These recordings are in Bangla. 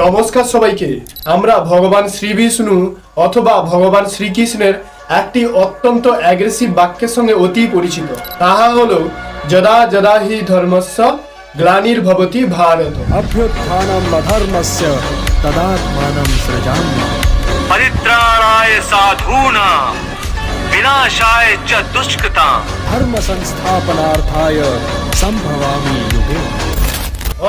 নমস্কার সবাইকে। আমরা ভগবান শ্রী বিষ্ণু অথবা ভগবান শ্রীকৃষ্ণের একটি অত্যন্ত অ্যাগ্রেসিভ বাক্যের সঙ্গে অতি পরিচিত। তাহা হল যদা যদা হি ধর্মস্য গ্লানির ভবতি ভারত। অভ্যুত্থানম অধর্মস্য তদাত্মানম সৃজাম্য। পরিত্রাণায় সাধুনা বিনাশায় চ দুষ্কৃতা ধর্ম সংস্থাপনার্থায় সম্ভবামি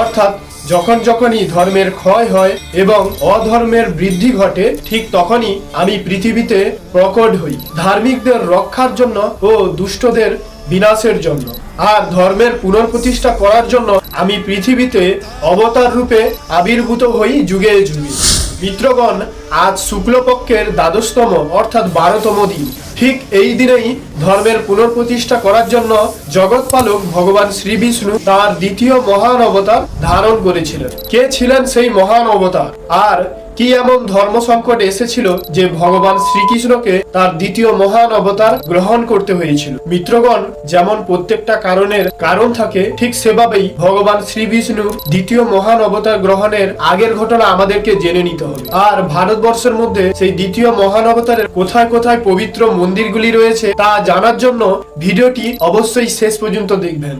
অর্থাৎ যখন যখনই ধর্মের ক্ষয় হয় এবং অধর্মের বৃদ্ধি ঘটে, ঠিক তখনই আমি পৃথিবীতে প্রকট হই, ধার্মিকদের রক্ষার জন্য ও দুষ্টদের বিনাশের জন্য। আর ধর্মের পুনঃপ্রতিষ্ঠা করার জন্য আমি পৃথিবীতে অবতার রূপে আবির্ভূত হই যুগে যুগে। মিত্রগণ, আজ শুক্লপক্ষের দ্বাদশতম, অর্থাৎ বারোতম দিন। ঠিক এই দিনেই ধর্মের পুনঃপ্রতিষ্ঠা করার জন্য জগৎপালক ভগবান শ্রী বিষ্ণু তার দ্বিতীয় মহান অবতার ধারণ করেছিলেন। কে ছিলেন সেই মহান অবতার? আর কি এমন ধর্ম সংকট এসেছিল যে ভগবান শ্রীকৃষ্ণকে তার দ্বিতীয় মহান অবতার গ্রহণ করতে হয়েছিল? মিত্রগণ, যেমন প্রত্যেকটা কারণের কারণ থাকে, ঠিক সেভাবেই ভগবান শ্রী বিষ্ণু দ্বিতীয় মহান অবতার গ্রহণের আগের ঘটনা আমাদেরকে জেনে নিতে হবে। আর ভারতবর্ষের মধ্যে সেই দ্বিতীয় মহান অবতারের কোথায় কোথায় পবিত্র মন্দিরগুলি রয়েছে তা জানার জন্য ভিডিওটি অবশ্যই শেষ পর্যন্ত দেখবেন।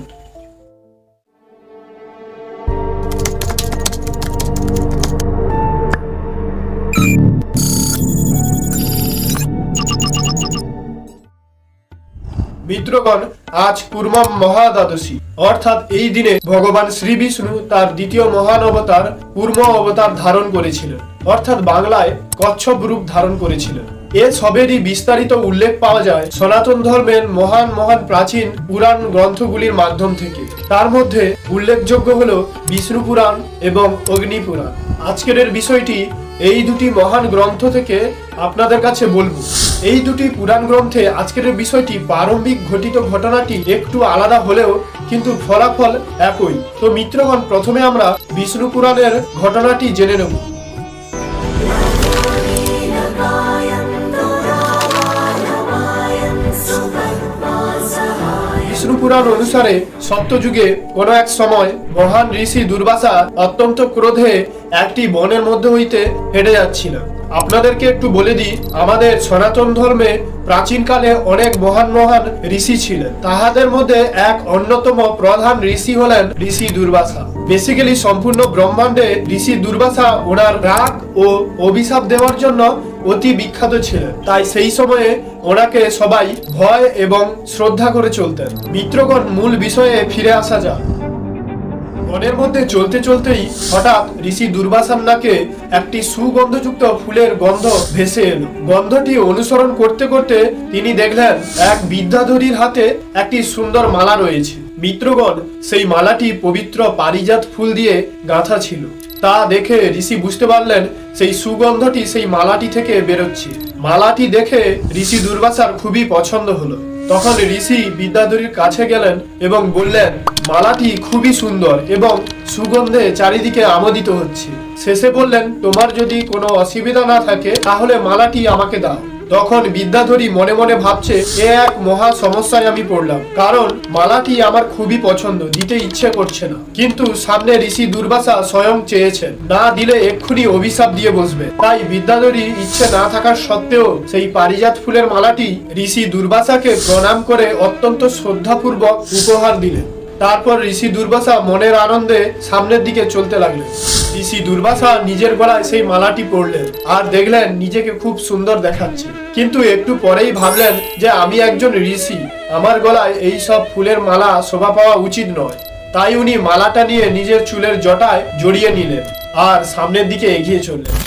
মিত্রগণ, আজ কুর্মা মহাদ্বাদশী। অর্থাৎ এই দিনে ভগবান শ্রী বিষ্ণু তার দ্বিতীয় মহান অবতার কুর্ম অবতার ধারণ করেছিলেন। অর্থাৎ বাংলায় কচ্ছপ রূপ ধারণ করেছিলেন। এ সবেরই বিস্তারিত উল্লেখ পাওয়া যায় সনাতন ধর্মের মহান মহান প্রাচীন পুরাণ গ্রন্থগুলির মাধ্যম থেকে। তার মধ্যে উল্লেখযোগ্য হল বিষ্ণু পুরাণ এবং অগ্নি পুরাণ। আজকের বিষয়টি এই দুটি মহান গ্রন্থ থেকে আপনাদের কাছে বলব। এই দুটি পুরাণ গ্রন্থে আজকের বিষয়টি প্রারম্ভিক ঘটিত ঘটনাটি একটু আলাদা হলেও কিন্তু ফলাফল একই। তো মিত্রগণ, প্রথমে আমরা বিষ্ণু পুরাণের ঘটনাটি জেনে নেব। বিষ্ণু পুরাণ অনুসারে সত্যযুগে কোন এক সময় মহান ঋষি দুর্বাসা অত্যন্ত ক্রোধে একটি বনের মধ্যে হইতে হেঁটে যাচ্ছিল। আপনাদেরকে একটু বলে দিই, আমাদের সনাতন ধর্মে প্রাচীনকালে অনেক মহান মহান ঋষি ছিলেন। তাহাদের মধ্যে এক অন্যতম প্রধান ঋষি হলেন ঋষি দুর্বাসা। বেসিক্যালি সম্পূর্ণ ব্রহ্মাণ্ডে ঋষি দুর্বাসা ওনার রাগ ও অভিশাপ দেওয়ার জন্য অতি বিখ্যাত ছিলেন। তাই সেই সময়ে ওনাকে সবাই ভয় এবং শ্রদ্ধা করে চলতেন। মিত্রগণ মূল বিষয়ে ফিরে আসা যাক। বনের মধ্যে চলতে চলতেই হঠাৎ ঋষি দুর্বাসার নাকে একটি সুগন্ধযুক্ত ফুলের গন্ধ ভেসে এলো। গন্ধটি অনুসরণ করতে করতে তিনি দেখলেন, এক বিদ্যাধরীর হাতে একটি সুন্দর মালা রয়েছে। মিত্রগণ সেই মালাটি পবিত্র পারিজাত ফুল দিয়ে গাঁথা ছিল। তা দেখে ঋষি বুঝতে পারলেন সেই সুগন্ধটি সেই মালাটি থেকে বেরোচ্ছে। মালাটি দেখে ঋষি দুর্বাসার খুবই পছন্দ হলো। তখন ঋষি বিদ্যাধরীর কাছে গেলেন এবং বললেন, মালাটি খুবই সুন্দর এবং সুগন্ধে চারিদিকে আমোদিত হচ্ছে। শেষে বললেন, তোমার যদি কোনো অসুবিধা না থাকে, তাহলে মালাটি আমাকে দাও। তখন বিদ্যাধরী মনে মনে ভাবছে, এ এক মহা সমস্যায় আমি পড়লাম। কারণ মালাটি আমার খুবই পছন্দ, দিতে ইচ্ছে করছে না। কিন্তু সামনে ঋষি দুর্বাসা স্বয়ং চেয়েছেন, না দিলে এক্ষুনি অভিশাপ দিয়ে বসবে। তাই বিদ্যাধরী ইচ্ছে না থাকার সত্ত্বেও সেই পারিজাত ফুলের মালাটি ঋষি দুর্বাসাকে প্রণাম করে অত্যন্ত শ্রদ্ধাপূর্বক উপহার দিলেন। তারপর ঋষি দুর্বাসা মনের আনন্দে সামনের দিকে চলতে লাগলেন। ঋষি দুর্বাসা নিজের গলায় সেই মালাটি পরলেন আর দেখলেন নিজেকে খুব সুন্দর দেখাচ্ছে। কিন্তু একটু পরেই ভাবলেন যে আমি একজন ঋষি, আমার গলায় এই সব ফুলের মালা শোভা পাওয়া উচিত নয়। তাই উনি মালাটা নিয়ে নিজের চুলের জটায় জড়িয়ে নিলেন আর সামনের দিকে এগিয়ে চললেন।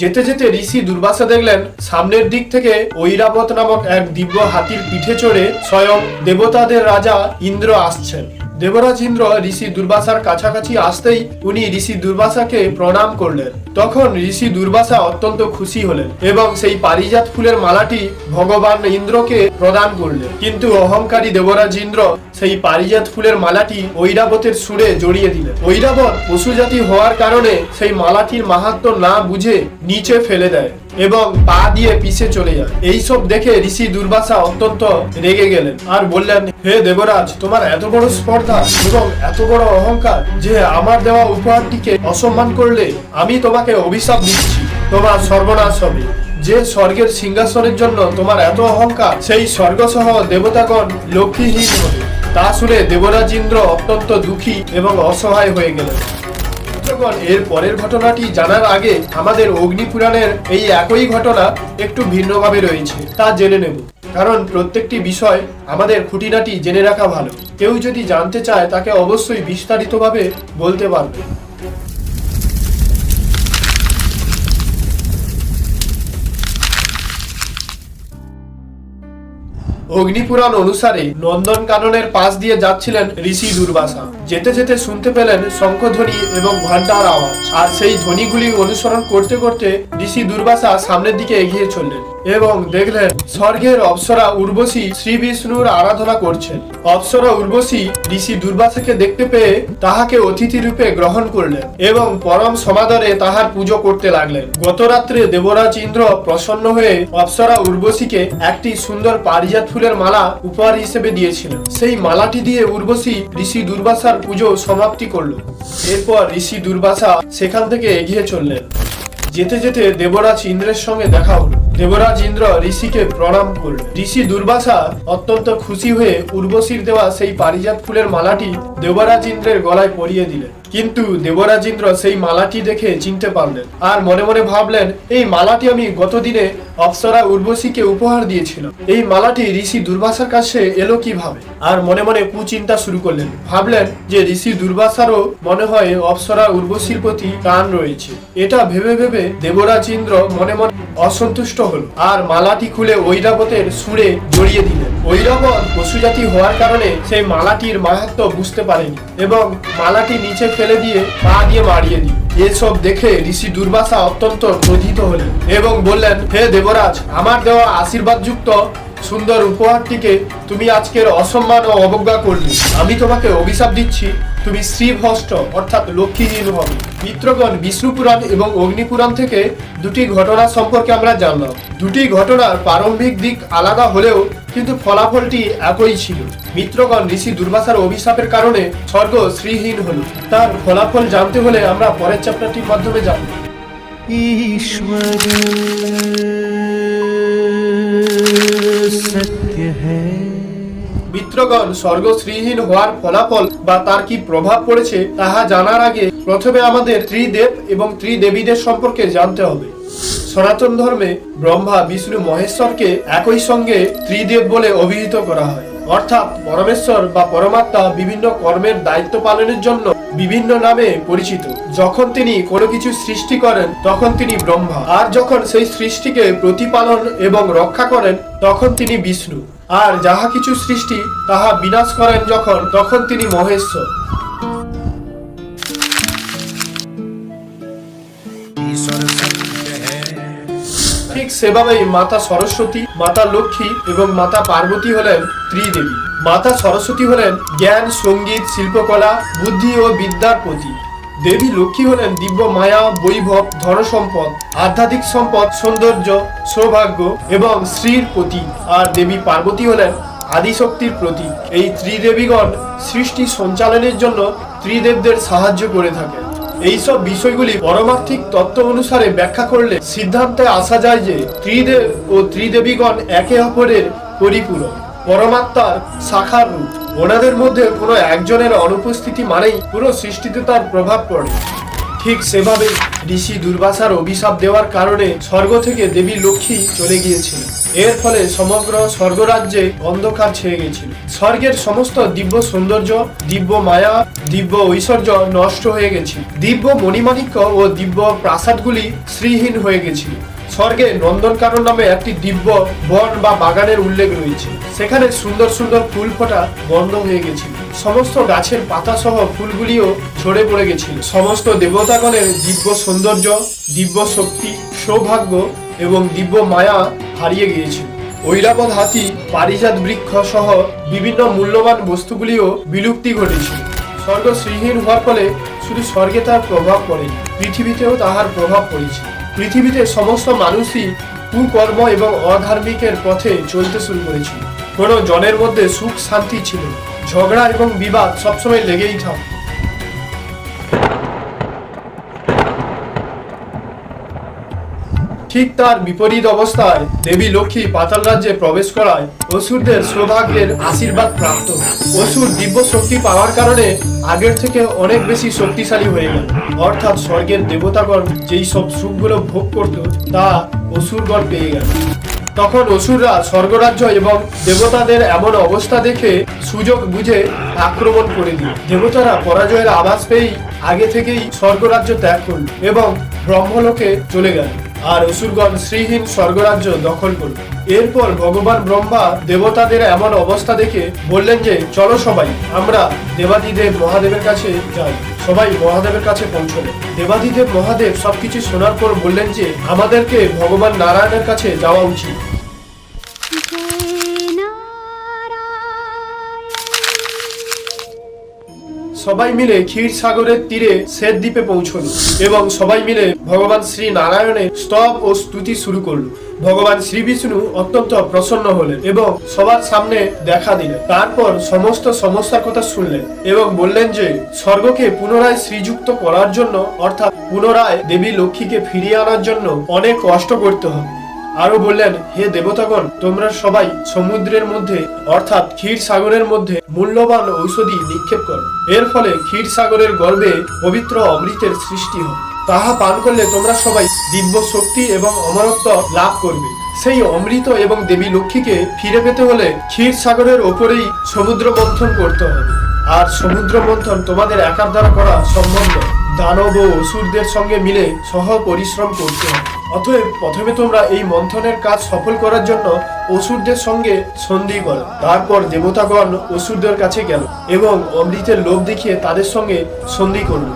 যেতে যেতে ঋষি দুর্বাসা দেখলেন সামনের দিক থেকে ঐরাবত নামক এক দিব্য হাতির পিঠে চড়ে স্বয়ং দেবতাদের রাজা ইন্দ্র আসছেন। দেবরাজ ইন্দ্র ঋষি দুর্বাসার কাছাকাছি আসতেই উনি ঋষি দুর্বাসাকে প্রণাম করলেন। তখন ঋষি দুর্বাসা অত্যন্ত খুশি হলেন এবং সেই পারিজাত ফুলের মালাটি ভগবান ইন্দ্রকে প্রদান করলেন। কিন্তু অহংকারী দেবরাজ ইন্দ্র সেই পারিজাত ফুলের মালাটি ঐরাবতের সুরে জড়িয়ে দিলেন ঐরাবত পশু জাতি হওয়ার কারণে সেই মালাটির মাহাত্ম না বুঝে নিচে ফেলে দেয় এবং পা দিয়ে পিছে চলে যায়। এইসব দেখে ঋষি দুর্বাসা অত্যন্ত রেগে গেলেন আর বললেন, হে দেবরাজ, তোমার এত বড় স্পর্ধা এবং এত বড় অহংকার যে আমার দেওয়া উপহারটিকে অসম্মান করলে আমি তোমাকে অভিশাপ দিচ্ছি। তোমার সর্বনাশ হবে। যে স্বর্গের সিংহাসনের জন্য তোমার এত অহংকার, সেই স্বর্গসহ দেবতাগণ লক্ষ্মীহীন হবে। তা শুনে দেবরাজ ইন্দ্র অত্যন্ত দুঃখী এবং অসহায় হয়ে গেলেন। এর পরের ঘটনাটি জানার আগে আমাদের অগ্নিপুরাণের এই একই ঘটনা একটু ভিন্নভাবে রয়েছে, তা জেনে নেব। কারণ প্রত্যেকটি বিষয় আমাদের খুঁটিনাটি জেনে রাখা ভালো। কেউ যদি জানতে চায়, তাকে অবশ্যই বিস্তারিতভাবে বলতে পারবে। অগ্নিপুরাণ অনুসারে নন্দন কাননের পাশ দিয়ে যাচ্ছিলেন ঋষি দুর্বাসা। যেতে যেতে শুনতে পেলেন শঙ্খধ্বনি এবং ঘণ্টার আওয়াজ। আর সেই ধ্বনিগুলি অনুসরণ করতে করতে ঋষি দুর্বাসা সামনের দিকে এগিয়ে চললেন। এবং দেখলেন স্বর্গের অপ্সরা উর্বশী শ্রী বিষ্ণুর আরাধনা করছেন। অপ্সরা উর্বশী ঋষি দুর্বাসাকে দেখতে পেয়ে তাহাকে অতিথি রূপে গ্রহণ করলেন এবং পরম সমাদরে তাহার পুজো করতে লাগলেন। গত রাত্রে দেবরাজ ইন্দ্র প্রসন্ন হয়ে অপ্সরা উর্বশীকে একটি সুন্দর পারিজাত ফুলের মালা উপহার হিসেবে দিয়েছিলেন। সেই মালাটি দিয়ে উর্বশী ঋষি দুর্বাসার পুজো সমাপ্তি করল। এরপর ঋষি দুর্বাসা সেখান থেকে এগিয়ে চললেন। যেতে যেতে দেবরাজ ইন্দ্রের সঙ্গে দেখা হলো। দেবরাজ ইন্দ্র ঋষিকে প্রণাম করল ঋষি দুর্বাসা অত্যন্ত খুশি হয়ে উর্বশীর দেওয়া সেই পারিজাত ফুলের মালাটি দেবরাজ ইন্দ্রের গলায় পরিয়ে দিলেন। কিন্তু দেবরাজ ইন্দ্র সেই মালাটি দেখে চিনতে পারলেন আর মনে মনে ভাবলেন, এই মালাটি আমি গতদিনে অপ্সরা উর্বশীকে উপহার দিয়েছিলাম। এই মালাটি ঋষি দুর্বাসার কাছে এলো কীভাবে? আর মনে মনে কুচিন্তা শুরু করলেন। ভাবলেন যে ঋষি দুর্বাসারও মনে হয় অপ্সরা উর্বশীর প্রতি টান রয়েছে। এটা ভেবে ভেবে দেবরাজ ইন্দ্র মনে মনে অসন্তুষ্ট হল। আর মালাটি খুলে ঐরাবতের সুরে জড়িয়ে দিলেন। ঐরাবত পশুজাতি হওয়ার কারণে সেই মালাটির মাহাত্ম বুঝতে পারেনি এবং মালাটি নিচে ফেলে দিয়ে পা দিয়ে মারিয়ে দিল। এসব দেখে ঋষি দুর্বাসা অত্যন্ত ক্রোধিত হলেন এবং বললেন, হে দেবরাজ, আমার দেওয়া আশীর্বাদযুক্ত সুন্দর উপহারটিকে তুমি আজকের অসম্মান ও অবজ্ঞা করলে। আমি তোমাকে অভিশাপ দিচ্ছি তুমি শ্রীভষ্ট অর্থাৎ লক্ষ্মীহীন হবে মিত্রগণ, বিষ্ণুপুরাণ এবং অগ্নিপুরাণ থেকে দুটি ঘটনা সম্পর্কে আমরা জানলাম। দুটি ঘটনার প্রারম্ভিক দিক আলাদা হলেও কিন্তু ফলাফলটি একই ছিল। মিত্রগণ, ঋষি দুর্বাসার অভিশাপের কারণে স্বর্গ শ্রীহীন হল। তার ফলাফল জানতে হলে আমরা পরের চ্যাপ্টারটির মাধ্যমে জানব ঈশ্বর, সত্য হ্যাঁ মিত্রগণ স্বর্গ শ্রীহীন হওয়ার ফলাফল বা তার কি প্রভাব পড়েছে তাহা জানার আগে প্রথমে আমাদের ত্রিদেব এবং ত্রিদেবীদের সম্পর্কে জানতে হবে। সনাতন ধর্মে ব্রহ্মা, বিষ্ণু, মহেশ্বরকে একই সঙ্গে ত্রিদেব বলে অভিহিত করা হয়। অর্থাৎ পরমেশ্বর বা পরমাত্মা বিভিন্ন কর্মের দায়িত্ব পালনের জন্য বিভিন্ন নামে পরিচিত। যখন তিনি কোনো কিছু সৃষ্টি করেন, তখন তিনি ব্রহ্মা। আর যখন সেই সৃষ্টিকে প্রতিপালন এবং রক্ষা করেন, তখন তিনি বিষ্ণু। আর যাহা কিছু সৃষ্টি, তাহা বিনাশ করেন যখন, তখন তিনি মহেশ্বর ঠিক সেভাবেই মাতা সরস্বতী, মাতা লক্ষ্মী এবং মাতা পার্বতী হলেন ত্রিদেবী। মাতা সরস্বতী হলেন জ্ঞান, সংগীত, শিল্পকলা, বুদ্ধি ও বিদ্যার প্রতীক দেবী লক্ষ্মী হলেন দিব্য মায়া, বৈভব, ধনসম্পদ, আধ্যাত্মিক সম্পদ, সৌন্দর্য, সৌভাগ্য এবং শ্রীর প্রতীক। আর দেবী পার্বতী হলেন আদিশক্তির প্রতীক। এই ত্রিদেবীগণ সৃষ্টি সঞ্চালনের জন্য ত্রিদেবদের সাহায্য করে থাকেন। এইসব বিষয়গুলি পরমার্থিক তত্ত্ব অনুসারে ব্যাখ্যা করলে সিদ্ধান্তে আসা যায় যে ত্রিদেব ও ত্রিদেবীগণ একে অপরের পরিপূরক, পরমাত্মার শাখার রূপ। ওনাদের মধ্যে কোনো একজনের অনুপস্থিতি মানেই পুরো সৃষ্টিতে তার প্রভাব পড়ে। ঠিক সেভাবে ঋষি দুর্বাসার অভিশাপ দেওয়ার কারণে স্বর্গ থেকে দেবী লক্ষ্মী চলে গিয়েছিল এর ফলে সমগ্র স্বর্গরাজ্যে অন্ধকার ছেয়ে গেছিল। স্বর্গের সমস্ত দিব্য সৌন্দর্য, দিব্য মায়া, দিব্য ঐশ্বর্য নষ্ট হয়ে গেছিল। দিব্য মণিমাণিক্য ও দিব্য প্রাসাদগুলি শ্রীহীন হয়ে গেছিল। স্বর্গে নন্দনকানন নামে একটি দিব্য বন বা বাগানের উল্লেখ রয়েছে। সেখানে সুন্দর সুন্দর ফুল ফোটা বন্ধ হয়ে গেছিল। সমস্ত গাছের পাতা সহ ফুলগুলিও ঝরে পড়ে গেছিল। সমস্ত দেবতাগণের দিব্য সৌন্দর্য, দিব্য শক্তি, সৌভাগ্য এবং দিব্য মায়া হারিয়ে গিয়েছিল। ঐরাবত হাতি, পারিজাত বৃক্ষ সহ বিভিন্ন মূল্যবান বস্তুগুলিও বিলুপ্তি ঘটেছে স্বর্গ শ্রীহীন হওয়ার ফলে শুধু স্বর্গে তার প্রভাব পড়ে পৃথিবীতেও তাহার প্রভাব পড়েছে। পৃথিবীতে সমস্ত মানুষই কুকর্ম এবং অধার্মিকের পথে চলতে শুরু করেছিল। কোনো জনের মধ্যে সুখ শান্তি ছিল ঝগড়া এবং বিবাদ সবসময় লেগেই থাকে ঠিক তার বিপরীত অবস্থায় দেবী লক্ষ্মী পাতাল রাজ্যে প্রবেশ করায় অসুরদের সৌভাগ্যের আশীর্বাদ প্রাপ্ত। অসুর দিব্য শক্তি পাওয়ার কারণে আগের থেকে অনেক বেশি শক্তিশালী হয়ে গেল। অর্থাৎ স্বর্গের দেবতাগণ যেই সব সুখগুলো ভোগ করত, তা অসুরগণ পেয়ে গেল। তখন অসুররা স্বর্গরাজ্য এবং দেবতাদের এমন অবস্থা দেখে সুযোগ বুঝে আক্রমণ করে দিল। দেবতারা পরাজয়ের আভাস পেয়েই আগে থেকেই স্বর্গরাজ্য ত্যাগ করল এবং ব্রহ্মলোকে চলে গেল। আর অসুরগণ শ্রীহীন স্বর্গরাজ্য দখল করল। এরপর ভগবান ব্রহ্মা দেবতাদের এমন অবস্থা দেখে বললেন যে, চলো সবাই, আমরা দেবাদিদেব মহাদেবের কাছে যাই। সবাই মহাদেবের কাছে পৌঁছল। দেবাদিদেব মহাদেব সবকিছু শোনার পর বললেন যে, আমাদেরকে ভগবান নারায়ণের কাছে যাওয়া উচিত। সবাই মিলে ক্ষীর সাগরের তীরে শ্বেত দ্বীপে পৌঁছল এবং সবাই মিলে ভগবান শ্রী নারায়ণের স্তব ও স্তুতি শুরু করল। ভগবান শ্রী বিষ্ণু অত্যন্ত প্রসন্ন হলেন এবং সবার সামনে দেখা দিলেন। তারপর সমস্ত সমস্যার কথা শুনলেন এবং বললেন যে, স্বর্গকে পুনরায় শ্রীযুক্ত করার জন্য, অর্থাৎ পুনরায় দেবী লক্ষ্মীকে ফিরিয়ে আনার জন্য অনেক কষ্ট করতে হবে। আরও বললেন, হে দেবতাগণ, তোমরা সবাই সমুদ্রের মধ্যে, অর্থাৎ ক্ষীর সাগরের মধ্যে মূল্যবান ঔষধি নিক্ষেপ করো। এর ফলে ক্ষীর সাগরের গর্ভে পবিত্র অমৃতের সৃষ্টি হয়। তাহা পান করলে তোমরা সবাই দিব্য শক্তি এবং অমরত্ব লাভ করবে। সেই অমৃত এবং দেবী লক্ষ্মীকে ফিরে পেতে হলে ক্ষীর সাগরের ওপরেই সমুদ্র মন্থন করতে হবে। আর সমুদ্র মন্থন তোমাদের একার দ্বারা করা সম্ভব নয়। দানব ও অসুরদের সঙ্গে মিলে সহ পরিশ্রম করতে হবে অতএব প্রথমে তোমরা এই মন্থনের কাজ সফল করার জন্য অসুরদের সঙ্গে সন্ধি করো। তারপর দেবতাগণ অসুরদের কাছে গেল এবং অমৃতের লোভ দেখিয়ে তাদের সঙ্গে সন্ধি করল।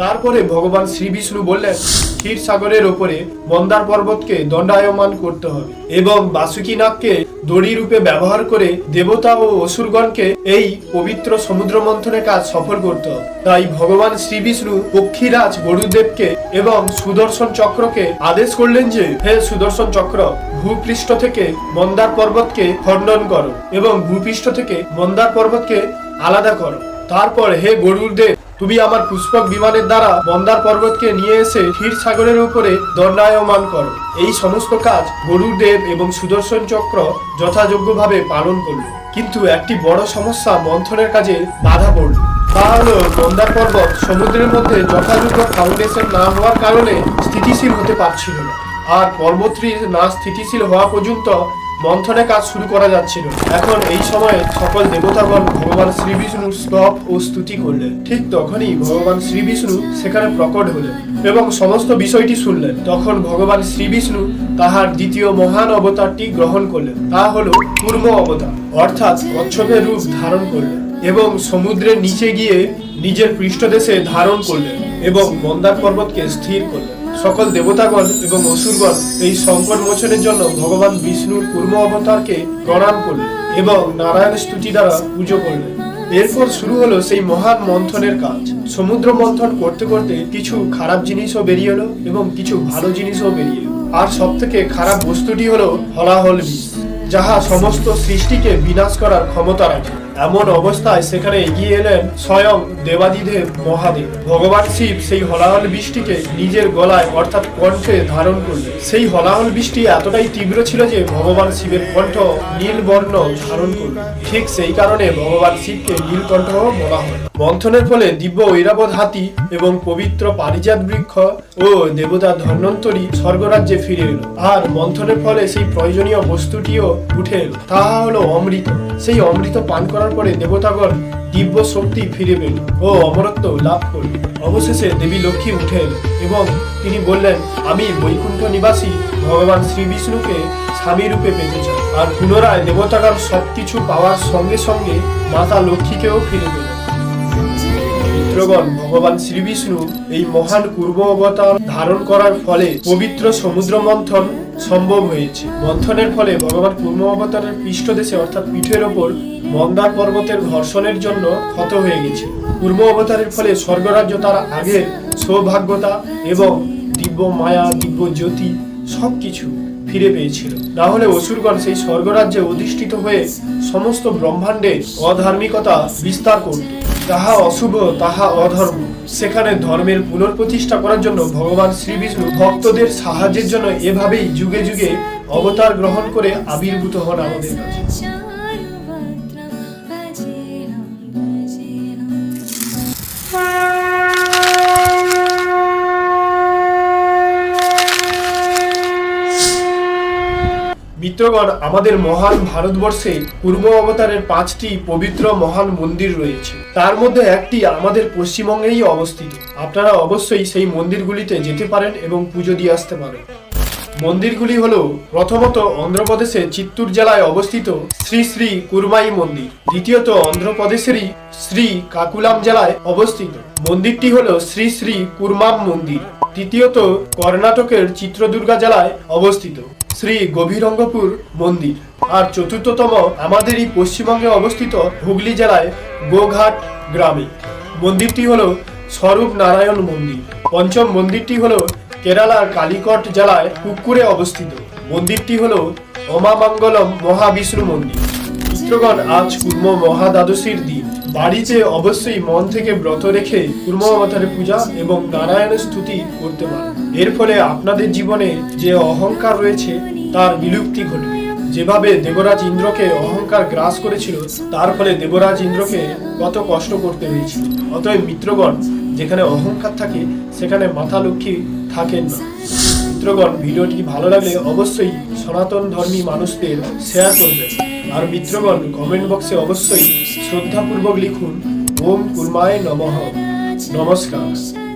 তারপরে ভগবান শ্রী বিষ্ণু বললেন ক্ষীর সাগরের ওপরে মন্দার পর্বতকে দণ্ডায়মান করতে হবে এবং বাসুকি নাগকে দড়ি রূপে ব্যবহার করে দেবতা ও অসুরগণকে এই পবিত্র সমুদ্র মন্থনের কাজ সফল করতে তাই ভগবান শ্রী বিষ্ণু পক্ষীরাজ গরুদেবকে এবং সুদর্শন চক্রকে আদেশ করলেন যে, হে সুদর্শন চক্র, ভূপৃষ্ঠ থেকে মন্দার পর্বতকে খণ্ডন করো এবং ভূপৃষ্ঠ থেকে মন্দার পর্বতকে আলাদা করো। তারপর হে গরুরদেব তুমি আমার পুষ্পক বিমানের দ্বারা মন্দার পর্বতকে নিয়ে এসে ক্ষীর সাগরের উপরে দণ্ডায়মান করো। এই সমস্ত কাজ গরুদেব এবং সুদর্শন চক্র যথাযোগ্যভাবে পালন করল। কিন্তু একটি বড় সমস্যা মন্থনের কাজে বাধা পড়ল। তা হলো মন্দার পর্বত সমুদ্রের মধ্যে যথাযোগ্য ফাউন্ডেশন না হওয়ার কারণে স্থিতিশীল হতে পারছিল না। আর পর্বতটি না স্থিতিশীল হওয়া পর্যন্ত মন্থনে কাজ শুরু করা যাচ্ছিল। এখন এই সময়ে সকল দেবতাগণ ভগবান শ্রী বিষ্ণুর স্তব ও স্তুতি করলেন। ঠিক তখনই ভগবান শ্রী বিষ্ণু সেখানে প্রকট হলেন এবং সমস্ত বিষয়টি শুনলেন। তখন ভগবান শ্রী বিষ্ণু তাহার দ্বিতীয় মহান অবতারটি গ্রহণ করলেন। তা হল কুর্ম অবতার, অর্থাৎ কচ্ছপের রূপ ধারণ করলেন এবং সমুদ্রের নিচে গিয়ে নিজের পৃষ্ঠদেশে ধারণ করলেন এবং মন্দার পর্বতকে স্থির করলেন। সকল দেবতাগণ এবং অসুরগণ এই সংকট মোচনের জন্য ভগবান বিষ্ণুর কুর্ম অবতারকে প্রণাম করলেন এবং নারায়ণ স্তুতি দ্বারা পুজো করলেন। এরপর শুরু হলো সেই মহান মন্থনের কাজ। সমুদ্র মন্থন করতে করতে কিছু খারাপ জিনিসও বেরিয়ে এলো এবং কিছু ভালো জিনিসও বেরিয়ে এলো। আর সব থেকে খারাপ বস্তুটি হলো হলাহল বিষ, যাহা সমস্ত সৃষ্টিকে বিনাশ করার ক্ষমতা রাখে। এমন অবস্থায় সেখানে এগিয়ে এলেন স্বয়ং দেবাদিদেব মহাদেব। ভগবান শিব সেই হলাহল বৃষ্টিকে নিজের গলায় অর্থাৎ কণ্ঠে ধারণ করলেন। সেই হলাহল বৃষ্টি এতটাই তীব্র ছিল যে ভগবান শিবের কণ্ঠ নীল বর্ণ ধারণ করল। ঠিক সেই কারণে ভগবান শিবকে নীলকণ্ঠ বলা হয়। মন্থনের ফলে দিব্য ঐরাবত হাতি এবং পবিত্র পারিজাত বৃক্ষ ও দেবতা ধন্বন্তরী স্বর্গরাজ্যে ফিরে এলো। আর মন্থনের ফলে সেই প্রয়োজনীয় বস্তুটিও উঠে তাহা হলো অমৃত। সেই অমৃত পান করার পরে দেবতাগণ দিব্য শক্তি ফিরে পেল ও অমরত্ব লাভ করল। অবশেষে দেবী লক্ষ্মী উঠে এবং তিনি বললেন, আমি বৈকুণ্ঠ নিবাসী, ভগবান শ্রী বিষ্ণুকে স্বামী রূপে পেতে চাই। আর পুনরায় দেবতাগণ সবকিছু পাওয়ার সঙ্গে সঙ্গে মাতা লক্ষ্মীকেও ফিরে মিত্র মিত্রগণ ভগবান শ্রী বিষ্ণু এই মহান পূর্ব অবতার ধারণ করার ফলে পবিত্র সমুদ্র মন্থন সম্ভব হয়েছে। মন্থনের ফলে ভগবান পূর্ব অবতারের পৃষ্ঠদেশে, অর্থাৎ পিঠের ওপর মন্দার পর্বতের ঘর্ষণের জন্য ক্ষত হয়ে গেছে। পূর্ব অবতারের ফলে স্বর্গরাজ্য তার আগের সৌভাগ্যতা এবং দিব্য মায়া দিব্য জ্যোতি সবকিছু ফিরে পেয়েছিল। না হলে অসুরগণ সেই স্বর্গরাজ্যে অধিষ্ঠিত হয়ে সমস্ত ব্রহ্মাণ্ডে অধার্মিকতা বিস্তার করত। তাহা অশুভ, তাহা অধর্ম। সেখানে ধর্মের পুনঃপ্রতিষ্ঠা করার জন্য ভগবান শ্রী বিষ্ণু ভক্তদের সাহায্যের জন্য এভাবেই যুগে যুগে অবতার গ্রহণ করে আবির্ভূত হন আমাদের কাছে। মিত্রগণ আমাদের মহান ভারতবর্ষে পূর্ব অবতারের পাঁচটি পবিত্র মহান মন্দির রয়েছে। তার মধ্যে একটি আমাদের পশ্চিমবঙ্গেই অবস্থিত। আপনারা অবশ্যই সেই মন্দিরগুলিতে যেতে পারেন এবং পুজো দিয়ে আসতে পারেন। মন্দিরগুলি হল প্রথমত অন্ধ্রপ্রদেশের চিত্তুর জেলায় অবস্থিত শ্রী শ্রী কুরমাই মন্দির। দ্বিতীয়ত অন্ধ্রপ্রদেশেরই শ্রী কাকুলাম জেলায় অবস্থিত। মন্দিরটি হল শ্রী শ্রী কুরমাম মন্দির। তৃতীয়ত কর্ণাটকের চিত্রদুর্গা জেলায় অবস্থিত শ্রী গভীরঙ্গপুর মন্দির। আর চতুর্থতম আমাদের এই পশ্চিমবঙ্গে অবস্থিত হুগলি জেলায় গোঘাট গ্রামে। মন্দিরটি হল স্বরূপ নারায়ণ মন্দির। পঞ্চম মন্দিরটি হলো কেরালার কালিকট জেলায় কুকুরে অবস্থিত। মন্দিরটি হল অমামঙ্গলম মহাবিষ্ণু মন্দির। মিত্রগণ আজ কুর্ম মহাদ্বাদশীর দিন। বাড়িতে অবশ্যই মন থেকে ব্রত রেখে কুর্ম অবতারের পূজা এবং নারায়ণের স্তুতি করতে পারেন এর ফলে আপনাদের জীবনে যে অহংকার রয়েছে, তার বিলুপ্তি ঘটবে। যেভাবে দেবরাজ ইন্দ্রকে অহংকার গ্রাস করেছিল, তার ফলে দেবরাজ ইন্দ্রকে কত কষ্ট করতে হয়েছিল। অতএব মিত্রগণ যেখানে অহংকার থাকে, সেখানে মাথা লক্ষ্মী থাকেন না। মিত্রগণ ভিডিওটি ভালো লাগলে অবশ্যই সনাতন ধর্মী মানুষদের শেয়ার করবেন। আর মিত্রগণ কমেন্ট বক্সে অবশ্যই শ্রদ্ধাপূর্বক লিখুন, ওম কুর্মায় নমঃ। নমস্কার।